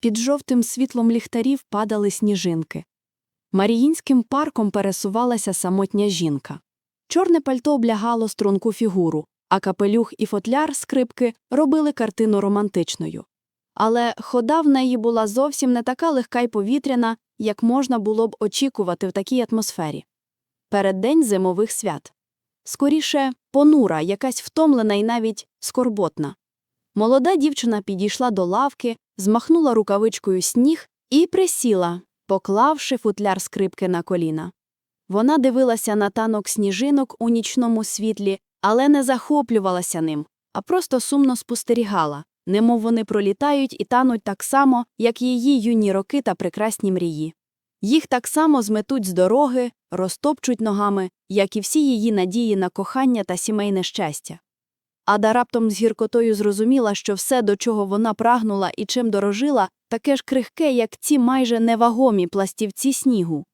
Під жовтим світлом ліхтарів падали сніжинки. Маріїнським парком пересувалася самотня жінка. Чорне пальто облягало струнку фігуру, а капелюх і фотляр скрипки робили картину романтичною. Але хода в неї була зовсім не така легка й повітряна, як можна було б очікувати в такій атмосфері. Переддень зимових свят. Скоріше, понура, якась втомлена і навіть скорботна. Молода дівчина підійшла до лавки, змахнула рукавичкою сніг і присіла, поклавши футляр скрипки на коліна. Вона дивилася на танок сніжинок у нічному світлі, але не захоплювалася ним, а просто сумно спостерігала, немов вони пролітають і тануть так само, як її юні роки та прекрасні мрії. Їх так само зметуть з дороги, розтопчуть ногами, як і всі її надії на кохання та сімейне щастя. Ада раптом з гіркотою зрозуміла, що все, до чого вона прагнула і чим дорожила, таке ж крихке, як ці майже невагомі пластівці снігу.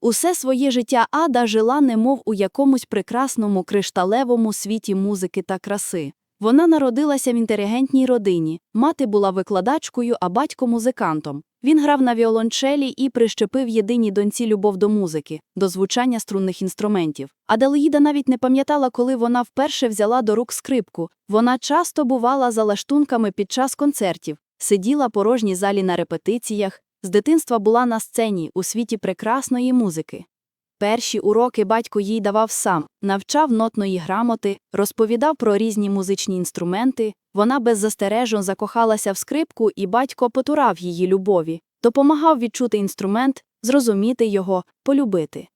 Усе своє життя Ада жила немов у якомусь прекрасному кришталевому світі музики та краси. Вона народилася в інтелігентній родині, мати була викладачкою, а батько музикантом. Він грав на віолончелі і прищепив єдиній доньці любов до музики, до звучання струнних інструментів. Аделаїда навіть не пам'ятала, коли вона вперше взяла до рук скрипку. Вона часто бувала за лаштунками під час концертів, сиділа порожній залі на репетиціях, з дитинства була на сцені у світі прекрасної музики. Перші уроки батько їй давав сам, навчав нотної грамоти, розповідав про різні музичні інструменти. Вона беззастережно закохалася в скрипку, і батько потурав її любові, допомагав відчути інструмент, зрозуміти його, полюбити.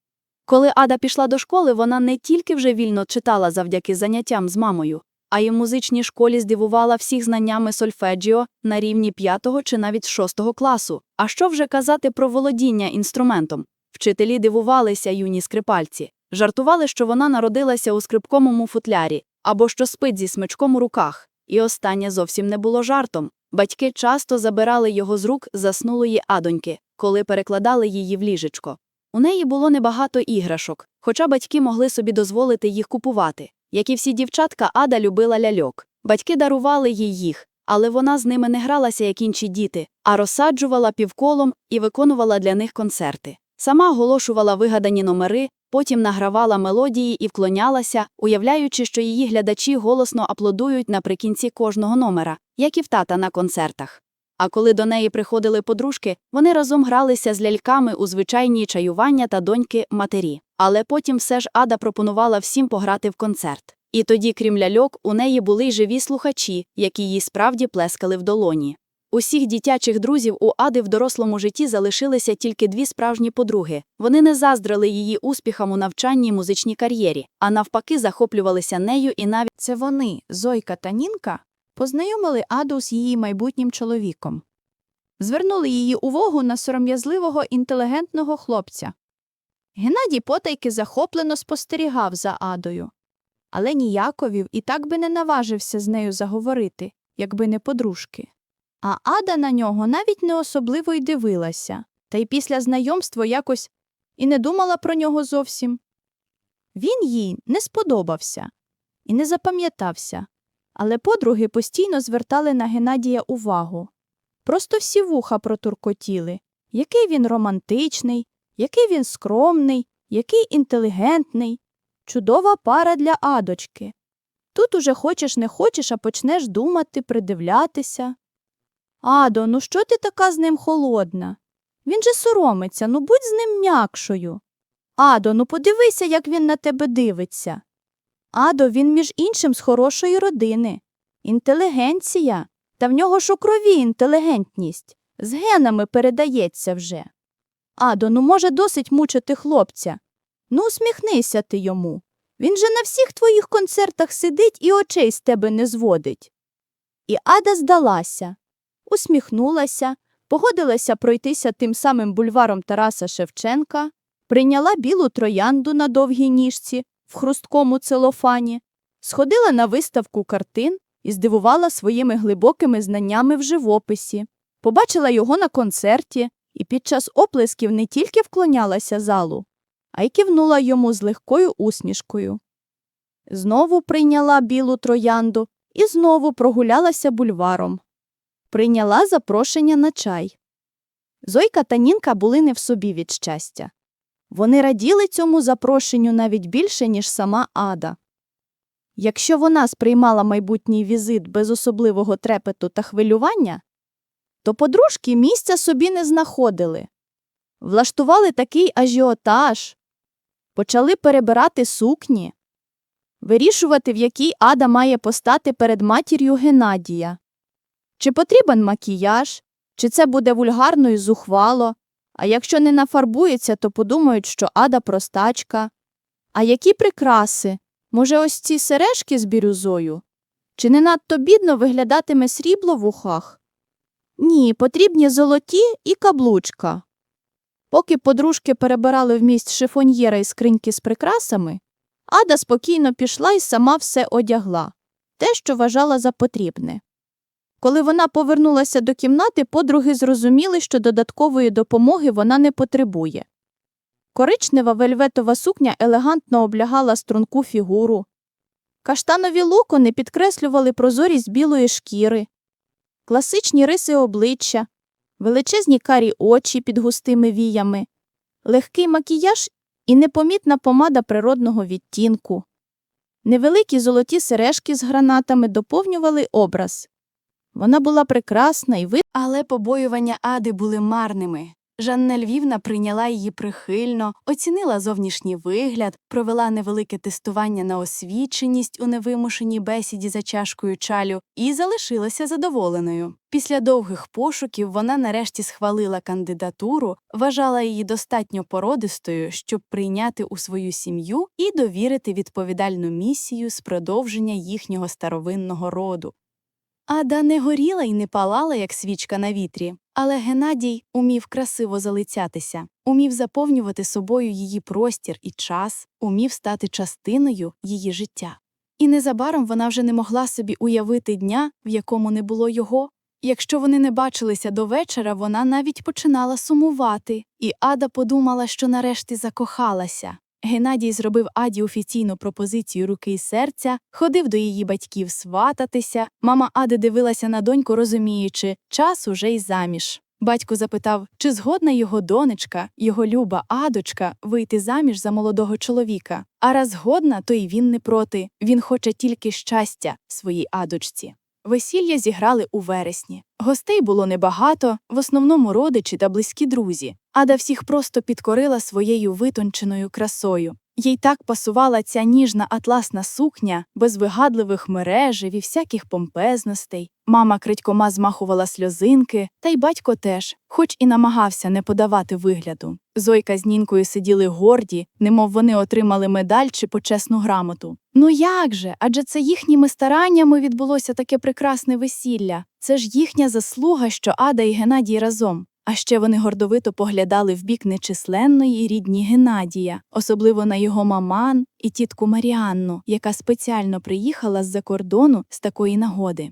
Коли Ада пішла до школи, вона не тільки вже вільно читала завдяки заняттям з мамою, а й у музичній школі здивувала всіх знаннями сольфеджіо на рівні 5 чи навіть 6 класу. А що вже казати про володіння інструментом? Вчителі дивувалися юні скрипальці, жартували, що вона народилася у скрипкомому футлярі або що спить зі смичком у руках. І останнє зовсім не було жартом. Батьки часто забирали його з рук заснулої адоньки, коли перекладали її в ліжечко. У неї було небагато іграшок, хоча батьки могли собі дозволити їх купувати. Як і всі дівчатка, Ада любила ляльок. Батьки дарували їй їх, але вона з ними не гралася, як інші діти, а розсаджувала півколом і виконувала для них концерти. Сама оголошувала вигадані номери, потім награвала мелодії і вклонялася, уявляючи, що її глядачі голосно аплодують наприкінці кожного номера, як і в тата на концертах. А коли до неї приходили подружки, вони разом гралися з ляльками у звичайні чаювання та доньки матері. Але потім все ж Ада пропонувала всім пограти в концерт. І тоді, крім ляльок, у неї були й живі слухачі, які їй справді плескали в долоні. Усіх дитячих друзів у Ади в дорослому житті залишилися тільки дві справжні подруги. Вони не заздрили її успіхам у навчанні й музичній кар'єрі, а навпаки, захоплювалися нею і навіть Це вони, Зойка та Нінка, познайомили Аду з її майбутнім чоловіком. Звернули її увагу на сором'язливого інтелігентного хлопця. Геннадій потайки захоплено спостерігав за Адою, але ніяковів і так би не наважився з нею заговорити, якби не подружки. А Ада на нього навіть не особливо й дивилася, та й після знайомства якось і не думала про нього зовсім. Він їй не сподобався і не запам'ятався, але подруги постійно звертали на Геннадія увагу. Просто всі вуха протуркотіли, який він романтичний, який він скромний, який інтелігентний. Чудова пара для адочки. Тут уже хочеш не хочеш, а почнеш думати, придивлятися. Адо, ну що ти така з ним холодна? Він же соромиться, ну будь з ним м'якшою. Адо, ну подивися, як він на тебе дивиться. Адо, він, між іншим, з хорошої родини. Інтелігенція. Та в нього ж у крові інтелігентність. З генами передається вже. Адо, ну може досить мучити хлопця. Ну, усміхнися ти йому. Він же на всіх твоїх концертах сидить і очей з тебе не зводить. І Ада здалася, усміхнулася, погодилася пройтися тим самим бульваром Тараса Шевченка, прийняла білу троянду на довгій ніжці в хрусткому целофані, сходила на виставку картин і здивувала своїми глибокими знаннями в живописі, побачила його на концерті і під час оплесків не тільки вклонялася залу, а й кивнула йому з легкою усмішкою. Знову прийняла білу троянду і знову прогулялася бульваром. Прийняла запрошення на чай. Зойка та Нінка були не в собі від щастя. Вони раділи цьому запрошенню навіть більше, ніж сама Ада. Якщо вона сприймала майбутній візит без особливого трепету та хвилювання, то подружки місця собі не знаходили. Влаштували такий ажіотаж, почали перебирати сукні, вирішувати, в якій Ада має постати перед матір'ю Геннадія. Чи потрібен макіяж, чи це буде вульгарно і зухвало, а якщо не нафарбується, то подумають, що Ада простачка. А які прикраси? Може, ось ці сережки з бірюзою? Чи не надто бідно виглядатиме срібло в ухах? Ні, потрібні золоті і каблучка. Поки подружки перебирали вмість шифоньєра і скриньки з прикрасами, Ада спокійно пішла і сама все одягла, те, що вважала за потрібне. Коли вона повернулася до кімнати, подруги зрозуміли, що додаткової допомоги вона не потребує. Коричнева вельветова сукня елегантно облягала струнку фігуру. Каштанові локони підкреслювали прозорість білої шкіри, класичні риси обличчя, величезні карі очі під густими віями, легкий макіяж і непомітна помада природного відтінку. Невеликі золоті сережки з гранатами доповнювали образ. Вона була прекрасна і вид. Але побоювання Ади були марними. Жанна Львівна прийняла її прихильно, оцінила зовнішній вигляд, провела невелике тестування на освіченість у невимушеній бесіді за чашкою чалю і залишилася задоволеною. Після довгих пошуків вона нарешті схвалила кандидатуру, вважала її достатньо породистою, щоб прийняти у свою сім'ю і довірити відповідальну місію з продовження їхнього старовинного роду. Ада не горіла і не палала, як свічка на вітрі, але Геннадій умів красиво залицятися, умів заповнювати собою її простір і час, умів стати частиною її життя. І незабаром вона вже не могла собі уявити дня, в якому не було його. Якщо вони не бачилися до вечора, вона навіть починала сумувати, і Ада подумала, що нарешті закохалася. Геннадій зробив Аді офіційну пропозицію руки й серця, ходив до її батьків свататися. Мама Ади дивилася на доньку, розуміючи, час уже й заміж. Батько запитав, чи згодна його донечка, його люба Адочка, вийти заміж за молодого чоловіка. А раз згодна, то й він не проти. Він хоче тільки щастя своїй Адочці. Весілля зіграли у вересні. Гостей було небагато, в основному родичі та близькі друзі. Ада всіх просто підкорила своєю витонченою красою. Їй так пасувала ця ніжна атласна сукня, без вигадливих мережів і всяких помпезностей. Мама крадькома змахувала сльозинки, та й батько теж, хоч і намагався не подавати вигляду. Зойка з Нінкою сиділи горді, немов вони отримали медаль чи почесну грамоту. Ну як же? Адже це їхніми стараннями відбулося таке прекрасне весілля. Це ж їхня заслуга, що Ада і Геннадій разом. А ще вони гордовито поглядали в бік нечисленної рідні Геннадія, особливо на його маман і тітку Маріанну, яка спеціально приїхала з-за кордону з такої нагоди.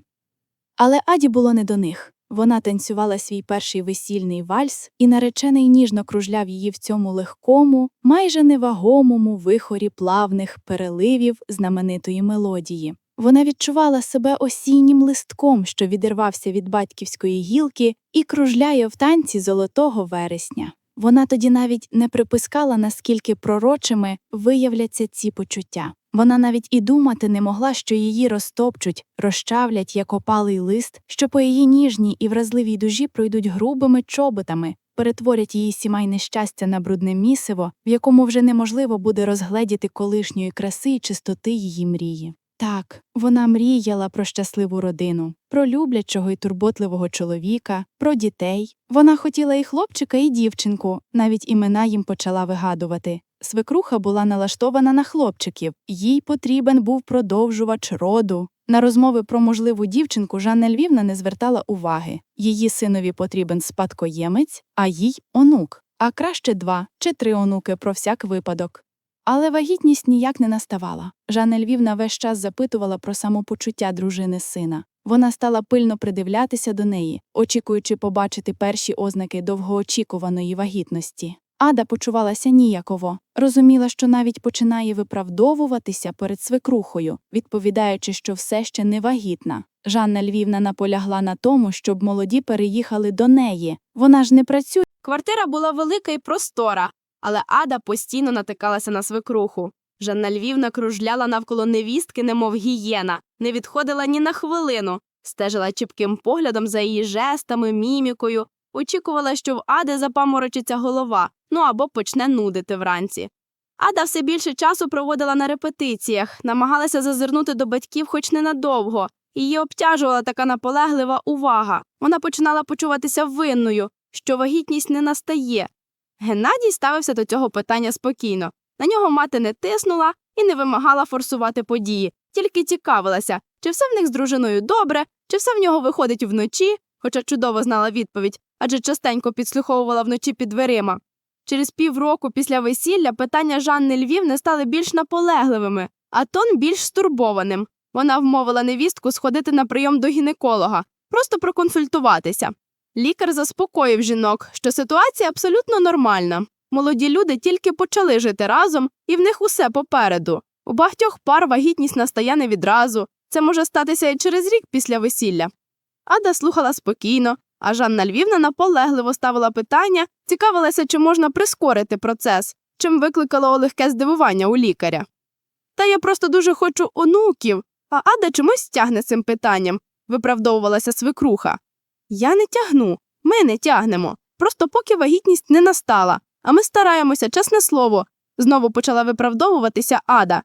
Але Аді було не до них. Вона танцювала свій перший весільний вальс, і наречений ніжно кружляв її в цьому легкому, майже невагомому вихорі плавних переливів знаменитої мелодії. Вона відчувала себе осіннім листком, що відірвався від батьківської гілки і кружляє в танці золотого вересня. Вона тоді навіть не припускала, наскільки пророчими виявляться ці почуття. Вона навіть і думати не могла, що її розтопчуть, розчавлять як опалий лист, що по її ніжній і вразливій дужі пройдуть грубими чоботами, перетворять її сімейне щастя на брудне місиво, в якому вже неможливо буде розгледіти колишньої краси і чистоти її мрії. Так, вона мріяла про щасливу родину, про люблячого і турботливого чоловіка, про дітей. Вона хотіла і хлопчика, і дівчинку, навіть імена їм почала вигадувати. Свекруха була налаштована на хлопчиків, їй потрібен був продовжувач роду. На розмови про можливу дівчинку Жанна Львівна не звертала уваги. Її синові потрібен спадкоємець, а їй онук, а краще два чи три онуки про всяк випадок. Але вагітність ніяк не наставала. Жанна Львівна весь час запитувала про самопочуття дружини сина. Вона стала пильно придивлятися до неї, очікуючи побачити перші ознаки довгоочікуваної вагітності. Ада почувалася ніяково, розуміла, що навіть починає виправдовуватися перед свекрухою, відповідаючи, що все ще не вагітна. Жанна Львівна наполягла на тому, щоб молоді переїхали до неї. Вона ж не працює. Квартира була велика і простора, але Ада постійно натикалася на свекруху. Жанна Львівна кружляла навколо невістки, немов гієна, не відходила ні на хвилину, стежила чіпким поглядом за її жестами, мімікою, очікувала, що в Ади запаморочиться голова, ну або почне нудити вранці. Ада все більше часу проводила на репетиціях, намагалася зазирнути до батьків хоч ненадовго. Її обтяжувала така наполеглива увага. Вона починала почуватися винною, що вагітність не настає. Геннадій ставився до цього питання спокійно. На нього мати не тиснула і не вимагала форсувати події, тільки цікавилася, чи все в них з дружиною добре, чи все в нього виходить вночі, хоча чудово знала відповідь, адже частенько підслуховувала вночі під дверима. Через півроку після весілля питання Жанни Львівни стали більш наполегливими, а тон більш стурбованим. Вона вмовила невістку сходити на прийом до гінеколога, просто проконсультуватися. Лікар заспокоїв жінок, що ситуація абсолютно нормальна. Молоді люди тільки почали жити разом, і в них усе попереду. У багатьох пар вагітність настає не відразу. Це може статися і через рік після весілля. Ада слухала спокійно, а Жанна Львівна наполегливо ставила питання, цікавилася, чи можна прискорити процес, чим викликало легке здивування у лікаря. Та я просто дуже хочу онуків, а Ада чомусь тягне цим питанням, виправдовувалася свекруха. Я не тягну, ми не тягнемо. Просто поки вагітність не настала, а ми стараємося, чесне слово, знову почала виправдовуватися Ада.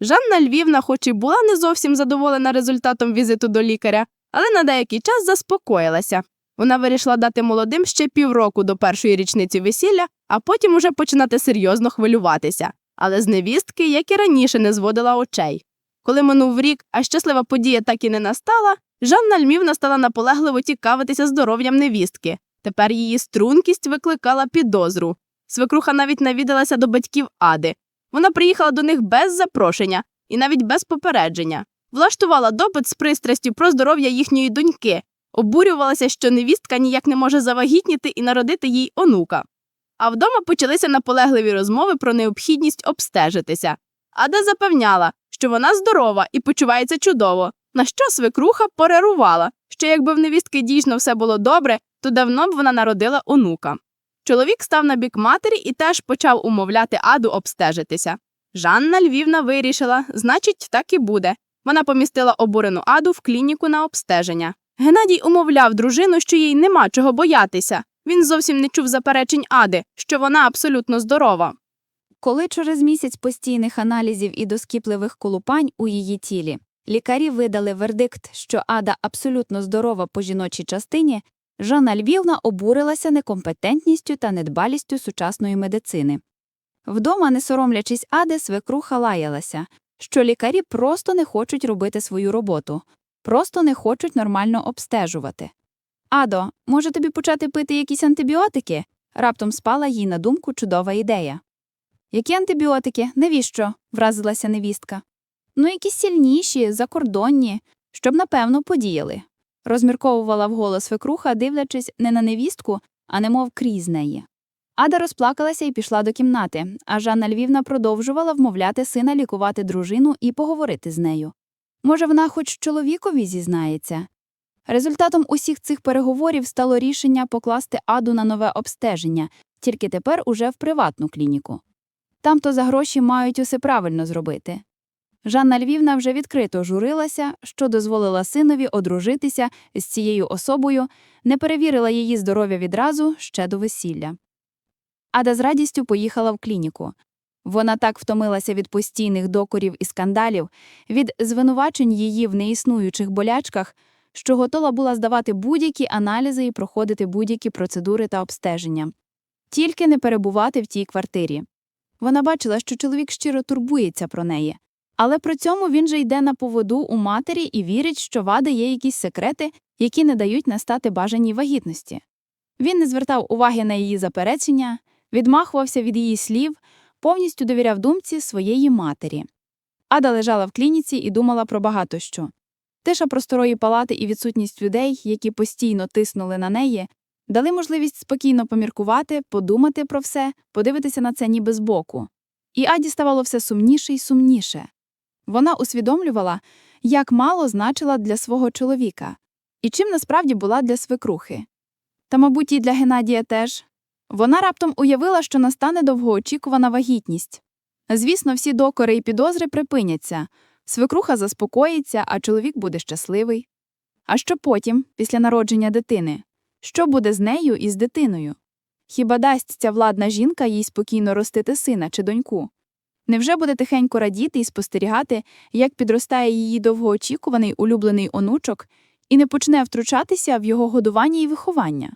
Жанна Львівна, хоч і була не зовсім задоволена результатом візиту до лікаря, але на деякий час заспокоїлася. Вона вирішила дати молодим ще півроку до першої річниці весілля, а потім уже починати серйозно хвилюватися. Але з невістки, як і раніше, не зводила очей. Коли минув рік, а щаслива подія так і не настала, Жанна Львівна стала наполегливо цікавитися здоров'ям невістки. Тепер її стрункість викликала підозру. Свекруха навіть навідалася до батьків Ади. Вона приїхала до них без запрошення і навіть без попередження. Влаштувала допит з пристрастю про здоров'я їхньої доньки, обурювалася, що невістка ніяк не може завагітніти і народити їй онука. А вдома почалися наполегливі розмови про необхідність обстежитися. Ада запевняла, що вона здорова і почувається чудово, на що свекруха перерувала, що якби в невістки дійсно все було добре, то давно б вона народила онука. Чоловік став на бік матері і теж почав умовляти Аду обстежитися. Жанна Львівна вирішила, значить, так і буде. Вона помістила обурену Аду в клініку на обстеження. Геннадій умовляв дружину, що їй нема чого боятися. Він зовсім не чув заперечень Ади, що вона абсолютно здорова. Коли через місяць постійних аналізів і доскіпливих колупань у її тілі лікарі видали вердикт, що Ада абсолютно здорова по жіночій частині, Жанна Львівна обурилася некомпетентністю та недбалістю сучасної медицини. Вдома, не соромлячись Ади, свекруха лаялася, що лікарі просто не хочуть робити свою роботу, просто не хочуть нормально обстежувати. Адо, може тобі почати пити якісь антибіотики? Раптом спала їй на думку чудова ідея. Які антибіотики? Навіщо? вразилася невістка. Ну, якісь сильніші, закордонні, щоб напевно подіяли. Розмірковувала вголос свекруха, дивлячись не на невістку, а немов крізь неї. Ада розплакалася і пішла до кімнати, а Жанна Львівна продовжувала вмовляти сина лікувати дружину і поговорити з нею. Може, вона хоч чоловікові зізнається. Результатом усіх цих переговорів стало рішення покласти Аду на нове обстеження, тільки тепер уже в приватну клініку. Там-то за гроші мають усе правильно зробити. Жанна Львівна вже відкрито журилася, що дозволила синові одружитися з цією особою, не перевірила її здоров'я відразу ще до весілля. Ада з радістю поїхала в клініку. Вона так втомилася від постійних докорів і скандалів, від звинувачень її в неіснуючих болячках, що готова була здавати будь-які аналізи і проходити будь-які процедури та обстеження, тільки не перебувати в тій квартирі. Вона бачила, що чоловік щиро турбується про неї, але при цьому він же йде на поводу у матері і вірить, що вада є якісь секрети, які не дають настати бажаній вагітності. Він не звертав уваги на її заперечення, відмахувався від її слів, повністю довіряв думці своєї матері. Ада лежала в клініці і думала про багато що. Тиша просторої палати і відсутність людей, які постійно тиснули на неї, Дали можливість спокійно поміркувати, подумати про все, подивитися на це ніби збоку. І Аді ставало все сумніше і сумніше. Вона усвідомлювала, як мало значила для свого чоловіка, і чим насправді була для свекрухи. Та, мабуть, і для Геннадія теж. Вона раптом уявила, що настане довгоочікувана вагітність. Звісно, всі докори і підозри припиняться, свекруха заспокоїться, а чоловік буде щасливий. А що потім, після народження дитини? Що буде з нею і з дитиною? Хіба дасть ця владна жінка їй спокійно ростити сина чи доньку? Невже буде тихенько радіти і спостерігати, як підростає її довгоочікуваний улюблений онучок, і не почне втручатися в його годування і виховання?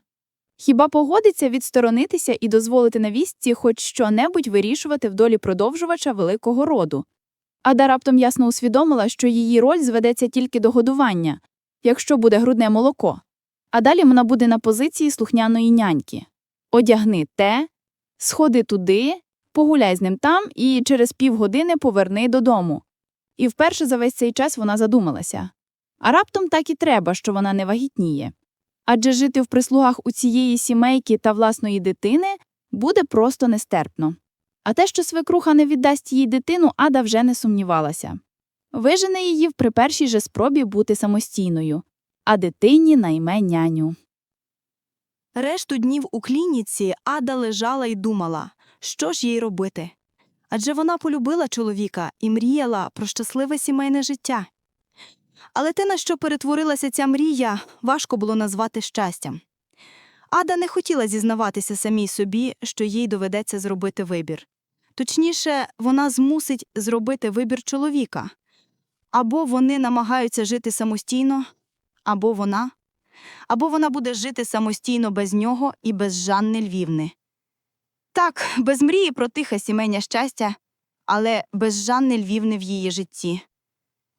Хіба погодиться відсторонитися і дозволити навістці хоч що-небудь вирішувати в долі продовжувача великого роду? Ада раптом ясно усвідомила, що її роль зведеться тільки до годування, якщо буде грудне молоко. А далі вона буде на позиції слухняної няньки. Одягни те, сходи туди, погуляй з ним там і через півгодини поверни додому. І вперше за весь цей час вона задумалася. А раптом так і треба, що вона не вагітніє. Адже жити в прислугах у цієї сімейки та власної дитини буде просто нестерпно. А те, що свекруха не віддасть їй дитину, Ада вже не сумнівалася. Вижене її при першій же спробі бути самостійною, а дитині найме няню. Решту днів у клініці Ада лежала і думала, що ж їй робити. Адже вона полюбила чоловіка і мріяла про щасливе сімейне життя. Але те, на що перетворилася ця мрія, важко було назвати щастям. Ада не хотіла зізнаватися самій собі, що їй доведеться зробити вибір. Точніше, вона змусить зробити вибір чоловіка. Або вони намагаються жити самостійно, або вона або вона буде жити самостійно без нього і без Жанни Львівни. Так, без мрії про тихе сімейне щастя, але без Жанни Львівни в її житті.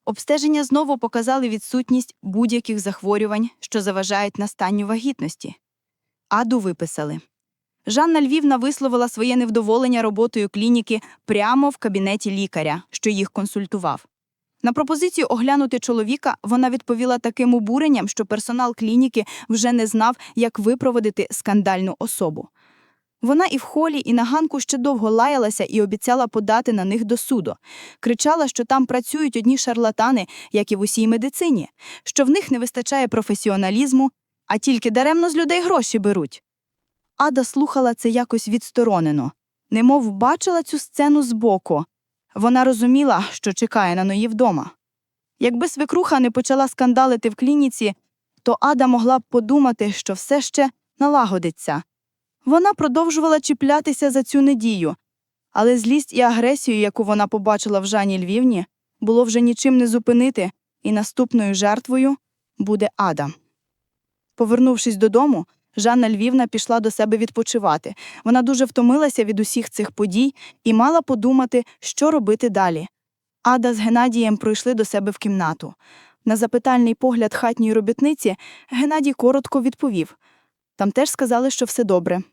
Обстеження знову показали відсутність будь-яких захворювань, що заважають настанню вагітності. Аду виписали. Жанна Львівна висловила своє невдоволення роботою клініки прямо в кабінеті лікаря, що їх консультував. На пропозицію оглянути чоловіка вона відповіла таким обуренням, що персонал клініки вже не знав, як випроводити скандальну особу. Вона і в холі, і на ганку ще довго лаялася і обіцяла подати на них до суду. Кричала, що там працюють одні шарлатани, як і в усій медицині, що в них не вистачає професіоналізму, а тільки даремно з людей гроші беруть. Ада слухала це якось відсторонено, немов бачила цю сцену збоку. Вона розуміла, що чекає на неї вдома. Якби свекруха не почала скандалити в клініці, то Ада могла б подумати, що все ще налагодиться. Вона продовжувала чіплятися за цю недію, але злість і агресію, яку вона побачила в Жані Львівні, було вже нічим не зупинити, і наступною жертвою буде Ада. Повернувшись додому, Жанна Львівна пішла до себе відпочивати. Вона дуже втомилася від усіх цих подій і мала подумати, що робити далі. Ада з Геннадієм пройшли до себе в кімнату. На запитальний погляд хатньої робітниці Геннадій коротко відповів. Там теж сказали, що все добре.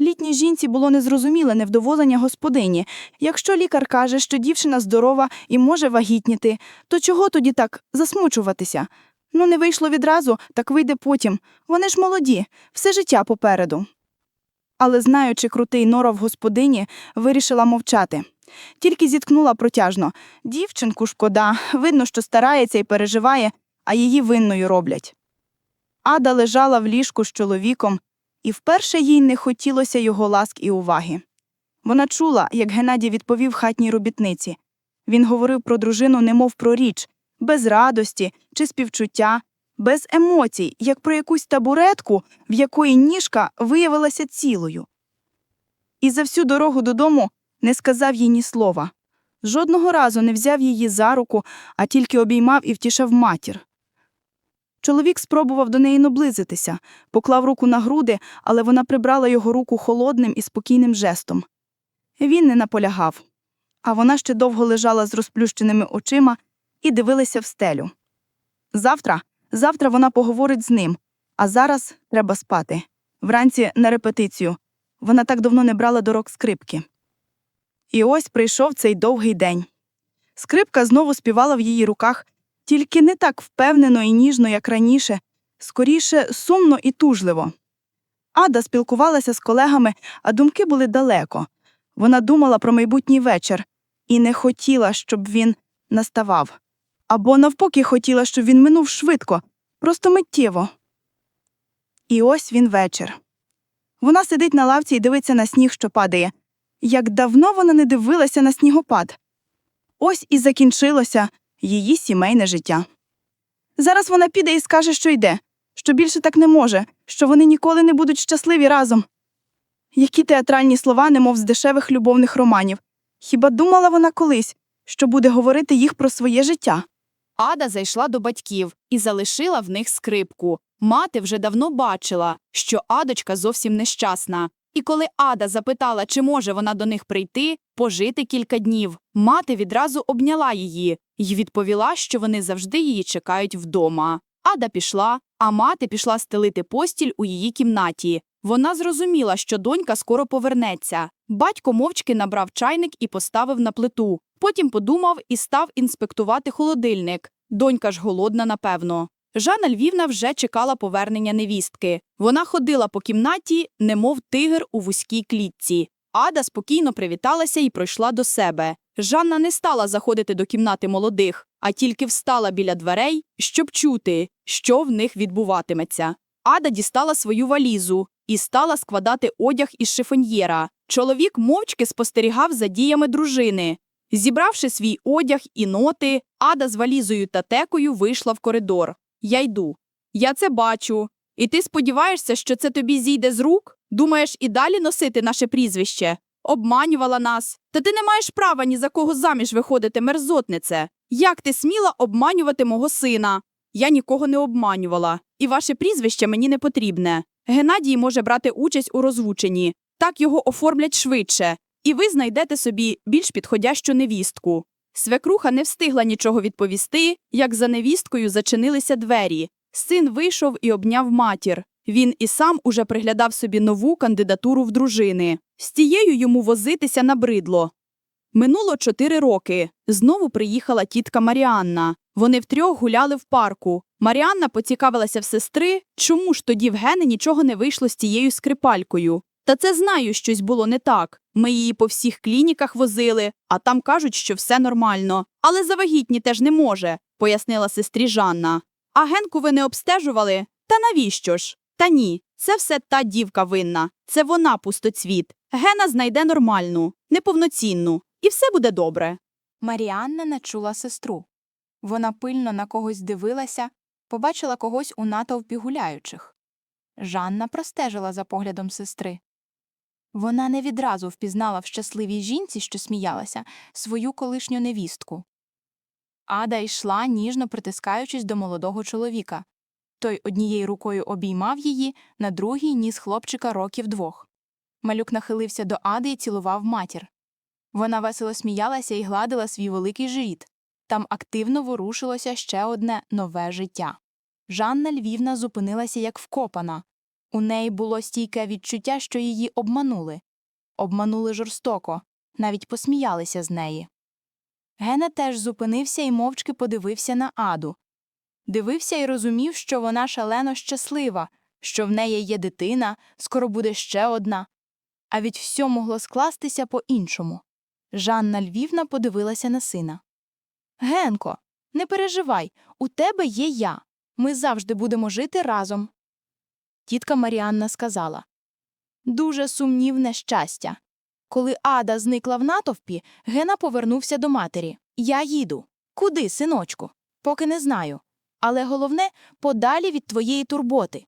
Літній жінці було незрозуміле невдоволення господині. Якщо лікар каже, що дівчина здорова і може вагітніти, то чого тоді так засмучуватися? Ну, не вийшло відразу, так вийде потім. Вони ж молоді, все життя попереду. Але, знаючи крутий норов господині, вирішила мовчати. Тільки зіткнула протяжно. Дівчинку шкода, видно, що старається і переживає, а її винною роблять. Ада лежала в ліжку з чоловіком, і вперше їй не хотілося його ласк і уваги. Вона чула, як Геннадій відповів хатній робітниці. Він говорив про дружину, немов про річ, без радості чи співчуття, без емоцій, як про якусь табуретку, в якої ніжка виявилася цілою. І за всю дорогу додому не сказав їй ні слова. Жодного разу не взяв її за руку, а тільки обіймав і втішав матір. Чоловік спробував до неї наблизитися, поклав руку на груди, але вона прибрала його руку холодним і спокійним жестом. Він не наполягав, а вона ще довго лежала з розплющеними очима і дивилася в стелю. Завтра, завтра вона поговорить з ним, а зараз треба спати. Вранці на репетицію. Вона так давно не брала до рук скрипки. І ось прийшов цей довгий день. Скрипка знову співала в її руках, тільки не так впевнено і ніжно, як раніше, скоріше сумно і тужливо. Ада спілкувалася з колегами, а думки були далеко. Вона думала про майбутній вечір і не хотіла, щоб він наставав. Або навпаки хотіла, щоб він минув швидко, просто миттєво. І ось він вечір. Вона сидить на лавці і дивиться на сніг, що падає. Як давно вона не дивилася на снігопад. Ось і закінчилося її сімейне життя. Зараз вона піде і скаже, що йде, що більше так не може, що вони ніколи не будуть щасливі разом. Які театральні слова, немов з дешевих любовних романів. Хіба думала вона колись, що буде говорити їх про своє життя? Ада зайшла до батьків і залишила в них скрипку. Мати вже давно бачила, що Адочка зовсім нещасна. І коли Ада запитала, чи може вона до них прийти, пожити кілька днів, мати відразу обняла її і відповіла, що вони завжди її чекають вдома. Ада пішла, а мати пішла стелити постіль у її кімнаті. Вона зрозуміла, що донька скоро повернеться. Батько мовчки набрав чайник і поставив на плиту. Потім подумав і став інспектувати холодильник. Донька ж голодна, напевно. Жанна Львівна вже чекала повернення невістки. Вона ходила по кімнаті, немов тигр у вузькій клітці. Ада спокійно привіталася і пройшла до себе. Жанна не стала заходити до кімнати молодих, а тільки встала біля дверей, щоб чути, що в них відбуватиметься. Ада дістала свою валізу і стала складати одяг із шифоньєра. Чоловік мовчки спостерігав за діями дружини. Зібравши свій одяг і ноти, Ада з валізою та текою вийшла в коридор. Я йду. Я це бачу. І ти сподіваєшся, що це тобі зійде з рук? Думаєш і далі носити наше прізвище? Обманювала нас. Та ти не маєш права ні за кого заміж виходити, мерзотнице. Як ти сміла обманювати мого сина? Я нікого не обманювала, і ваше прізвище мені не потрібне. Геннадій може брати участь у розвученні. Так його оформлять швидше, і ви знайдете собі більш підходящу невістку. Свекруха не встигла нічого відповісти, як за невісткою зачинилися двері. Син вийшов і обняв матір. Він і сам уже приглядав собі нову кандидатуру в дружини. З тією йому возитися набридло. Минуло чотири роки. Знову приїхала тітка Маріанна. Вони втрьох гуляли в парку. Маріанна поцікавилася в сестри, чому ж тоді в Гени нічого не вийшло з тією скрипалькою. Та це знаю, щось було не так. Ми її по всіх клініках возили, а там кажуть, що все нормально. Але завагітні теж не може, пояснила сестрі Жанна. А Генку ви не обстежували? Та навіщо ж? Та ні, це все та дівка винна. Це вона пустоцвіт. Гена знайде нормальну, неповноцінну, і все буде добре. Маріанна не чула сестру. Вона пильно на когось дивилася, побачила когось у натовпі гуляючих. Жанна простежила за поглядом сестри. Вона не відразу впізнала в щасливій жінці, що сміялася, свою колишню невістку. Ада йшла, ніжно притискаючись до молодого чоловіка. Той однією рукою обіймав її, на другій ніс хлопчика років двох. Малюк нахилився до Ади і цілував матір. Вона весело сміялася і гладила свій великий живіт. Там активно ворушилося ще одне нове життя. Жанна Львівна зупинилася як вкопана. У неї було стійке відчуття, що її обманули. Обманули жорстоко, навіть посміялися з неї. Гена теж зупинився і мовчки подивився на Аду. Дивився і розумів, що вона шалено щаслива, що в неї є дитина, скоро буде ще одна. А від всього могло скластися по-іншому. Жанна Львівна подивилася на сина. Генко, не переживай, у тебе є я. Ми завжди будемо жити разом. Тітка Маріанна сказала Дуже сумнівне щастя. Коли Ада зникла в натовпі, Гена повернувся до матері. Я їду. Куди, синочку? Поки не знаю. Але головне подалі від твоєї турботи.